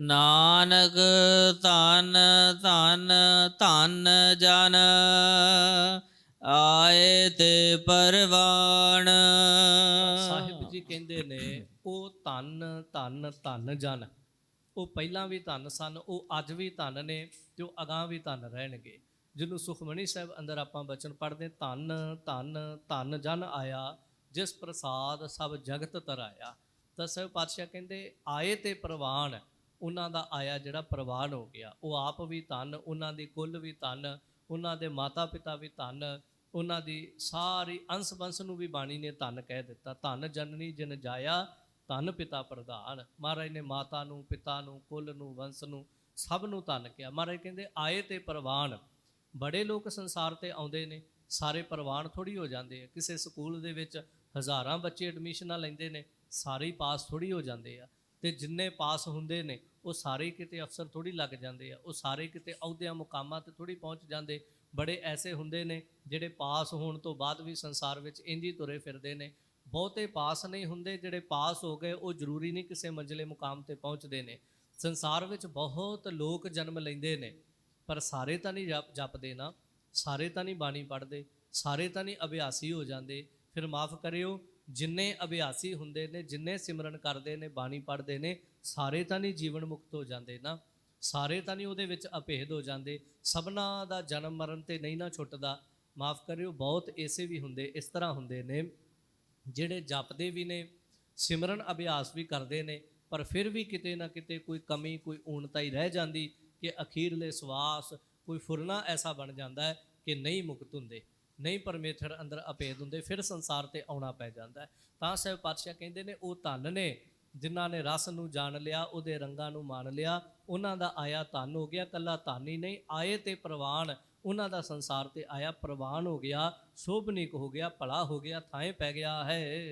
ਨਾਨਕ ਧਨ ਧਨ ਧਨ ਜਨ, ਆਏ ਤੇ ਪਰਵਾਣ। ਸਾਹਿਬ ਜੀ ਕਹਿੰਦੇ ਨੇ, ਉਹ ਧੰਨ ਧੰਨ ਧੰਨ ਜਨ। ਉਹ ਪਹਿਲਾਂ ਵੀ ਧਨ ਸਨ, ਉਹ ਅੱਜ ਵੀ ਧੰਨ ਨੇ, ਤੇ ਉਹ ਅਗਾਂ ਵੀ ਧੰਨ ਰਹਿਣਗੇ। ਜਿਹਨੂੰ ਸੁਖਮਣੀ ਸਾਹਿਬ ਅੰਦਰ ਆਪਾਂ ਬਚਨ ਪੜ੍ਹਦੇ ਧਨ ਧਨ, ਧੰਨ ਜਨ ਆਇਆ, ਜਿਸ ਪ੍ਰਸਾਦ ਸਭ ਜਗਤ ਤਰਾਇਆ। ਤਾਂ ਸਾਹਿਬ ਪਾਤਸ਼ਾਹ ਕਹਿੰਦੇ, ਆਏ ਤੇ ਪ੍ਰਵਾਨ ਉਹਨਾਂ ਦਾ ਆਇਆ ਜਿਹੜਾ ਪ੍ਰਵਾਨ ਹੋ ਗਿਆ, ਉਹ ਆਪ ਵੀ ਧਨ, ਉਹਨਾਂ ਦੀ ਕੁੱਲ ਵੀ ਧਨ, ਉਹਨਾਂ ਦੇ ਮਾਤਾ ਪਿਤਾ ਵੀ ਧਨ, ਉਹਨਾਂ ਦੀ ਸਾਰੀ ਅੰਸ ਬੰਸ ਨੂੰ ਵੀ ਬਾਣੀ ਨੇ ਧੰਨ ਕਹਿ ਦਿੱਤਾ। ਧਨ ਜਨਨੀ ਜਨ ਜਾਇਆ, ਧਨ ਪਿਤਾ ਪ੍ਰਧਾਨ। ਮਹਾਰਾਜ ਨੇ ਮਾਤਾ ਨੂੰ, ਪਿਤਾ ਨੂੰ, ਕੁੱਲ ਨੂੰ, ਵੰਸ ਨੂੰ ਸਭ ਨੂੰ ਧਨ ਕਿਹਾ। ਮਹਾਰਾਜ ਕਹਿੰਦੇ, ਆਏ ਤੇ ਪ੍ਰਵਾਨ। ਬੜੇ ਲੋਕ ਸੰਸਾਰ ਤੇ ਆਉਂਦੇ ਨੇ, ਸਾਰੇ ਪ੍ਰਵਾਨ ਥੋੜੀ ਹੋ ਜਾਂਦੇ ਆ। ਕਿਸੇ ਸਕੂਲ ਦੇ ਵਿੱਚ ਹਜ਼ਾਰਾਂ ਬੱਚੇ ਐਡਮਿਸ਼ਨਾਂ ਲੈਂਦੇ ਨੇ, ਸਾਰੇ ਪਾਸ ਥੋੜੀ ਹੋ ਜਾਂਦੇ ਆ। ਤੇ ਜਿੰਨੇ ਪਾਸ ਹੁੰਦੇ ਨੇ, ਉਹ ਸਾਰੇ ਕਿਤੇ ਅਫਸਰ ਥੋੜੀ ਲੱਗ ਜਾਂਦੇ ਆ, ਉਹ ਸਾਰੇ ਕਿਤੇ ਅਹੁਦਿਆਂ, ਮੁਕਾਮਾਂ ਤੇ ਥੋੜੀ ਪਹੁੰਚ ਜਾਂਦੇ। ਬੜੇ ਐਸੇ ਹੁੰਦੇ ਨੇ ਜਿਹੜੇ ਪਾਸ ਹੋਣ ਤੋਂ ਬਾਅਦ ਵੀ ਸੰਸਾਰ ਵਿੱਚ ਇੰਜ ਹੀ ਤੁਰੇ ਫਿਰਦੇ ਨੇ। ਬਹੁਤੇ ਪਾਸ ਨਹੀਂ ਹੁੰਦੇ, ਜਿਹੜੇ ਪਾਸ ਹੋ ਗਏ, ਉਹ ਜ਼ਰੂਰੀ ਨਹੀਂ ਕਿਸੇ ਮੰਜ਼ਲੇ, ਮੁਕਾਮ ਤੇ ਪਹੁੰਚਦੇ ਨੇ। ਸੰਸਾਰ ਵਿੱਚ ਬਹੁਤ ਲੋਕ ਜਨਮ ਲੈਂਦੇ ਨੇ, ਪਰ ਸਾਰੇ ਤਾਂ ਨਹੀਂ ਜਪ- ਜਪਦੇ ਨਾ। ਸਾਰੇ ਤਾਂ ਨਹੀਂ ਬਾਣੀ ਪੜ੍ਹਦੇ, ਸਾਰੇ ਤਾਂ ਨਹੀਂ ਅਭਿਆਸੀ ਹੋ ਜਾਂਦੇ। ਫਿਰ ਮਾਫ ਕਰਿਓ ਜਿੰਨੇ ਅਭਿਆਸੀ ਹੁੰਦੇ ਨੇ, ਜਿੰਨੇ ਸਿਮਰਨ ਕਰਦੇ ਨੇ, ਬਾਣੀ ਪੜ੍ਹਦੇ ਨੇ, ਸਾਰੇ ਤਾਂ ਨਹੀਂ ਜੀਵਨ ਮੁਕਤ ਹੋ ਜਾਂਦੇ ਨਾ। ਸਾਰੇ ਤਾਂ ਨਹੀਂ ਉਹਦੇ ਵਿੱਚ ਅਭੇਦ ਹੋ ਜਾਂਦੇ। ਸਭਨਾ ਦਾ ਜਨਮ ਮਰਨ ਤੇ ਨਹੀਂ ਨਾ ਛੁੱਟਦਾ। ਮਾਫ ਕਰਿਓ, ਬਹੁਤ ਐਸੇ ਵੀ ਹੁੰਦੇ, ਇਸ ਤਰ੍ਹਾਂ ਹੁੰਦੇ ਨੇ, ਜਿਹੜੇ ਜਪਦੇ ਵੀ ਨੇ, ਸਿਮਰਨ ਅਭਿਆਸ ਵੀ ਕਰਦੇ ਨੇ, ਪਰ ਫਿਰ ਵੀ ਕਿਤੇ ਨਾ ਕਿਤੇ ਕੋਈ ਕਮੀ, ਕੋਈ ਊਣਤਾ ਹੀ ਰਹਿ ਜਾਂਦੀ ਕਿ ਅਖੀਰਲੇ ਸਵਾਸ, ਕੋਈ ਫੁਰਨਾ ਐਸਾ ਬਣ ਜਾਂਦਾ ਹੈ ਕਿ ਨਹੀਂ ਮੁਕਤ ਹੁੰਦੇ। ਨਹੀਂ ਪਰਮੇਸ਼ਰ ਅੰਦਰ ਅਪੇਦ ਹੁੰਦੇ, ਫਿਰ ਸੰਸਾਰ ਤੇ ਆਉਣਾ ਪੈ ਜਾਂਦਾ ਤਾਂ ਸਹਿਬ ਪਾਤਸ਼ਾਹ ਕਹਿੰਦੇ ਨੇ, ਉਹ ਧਨ ਨੇ ਜਿਨ੍ਹਾਂ ਨੇ ਰਸ ਨੂੰ ਜਾਣ ਲਿਆ, ਉਹਦੇ ਰੰਗਾਂ ਨੂੰ ਮਾਣ ਲਿਆ, ਉਹਨਾਂ ਦਾ ਆਇਆ ਧਨ ਹੋ ਗਿਆ, ਕੱਲਾ ਧਨ ਹੀ ਨਹੀਂ, ਆਏ ਤੇ ਪ੍ਰਵਾਨ, ਉਹਨਾਂ ਦਾ ਸੰਸਾਰ ਤੇ ਆਇਆ ਪ੍ਰਵਾਨ ਹੋ ਗਿਆ ਸ਼ੋਭਨੀਕ ਹੋ ਗਿਆ, ਭਲਾ ਹੋ ਗਿਆ ਥਾਂ ਪੈ ਗਿਆ ਹੈ।